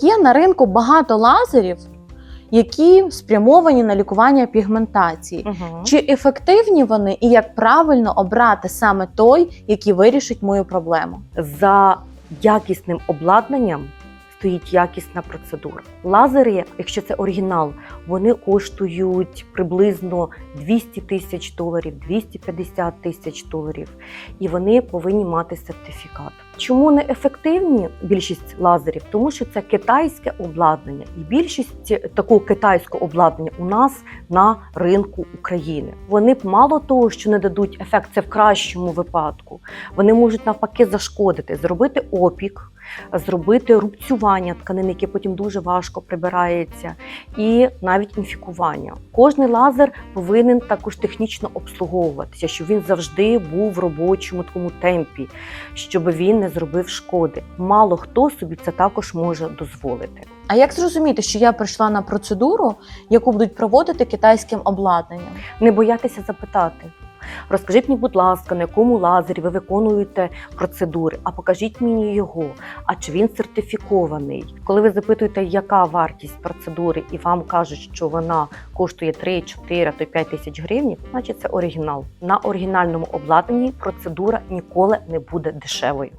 Є на ринку багато лазерів, які спрямовані на лікування пігментації. Угу. Чи ефективні вони і як правильно обрати саме той, який вирішить мою проблему? За якісним обладнанням стоїть якісна процедура. Лазери, якщо це оригінал, вони коштують приблизно 200 тисяч доларів, 250 тисяч доларів, і вони повинні мати сертифікат. Чому не ефективні більшість лазерів? Тому що це китайське обладнання, і більшість такого китайського обладнання у нас на ринку України. Вони б мало того, що не дадуть ефект, це в кращому випадку. Вони можуть навпаки зашкодити, зробити опік, зробити рубцювання тканин, яке потім дуже важко прибирається, і навіть інфікування. Кожний лазер повинен також технічно обслуговуватися, щоб він завжди був в робочому такому темпі, щоб він не зробив шкоди. Мало хто собі це також може дозволити. А як зрозуміти, що я прийшла на процедуру, яку будуть проводити китайським обладнанням? Не боятися запитати. Розкажіть мені, будь ласка, на якому лазері ви виконуєте процедури, а покажіть мені його. А чи він сертифікований? Коли ви запитуєте, яка вартість процедури, і вам кажуть, що вона коштує 3, 4, то й 5 тисяч гривень, значить це оригінал. На оригінальному обладнанні процедура ніколи не буде дешевою.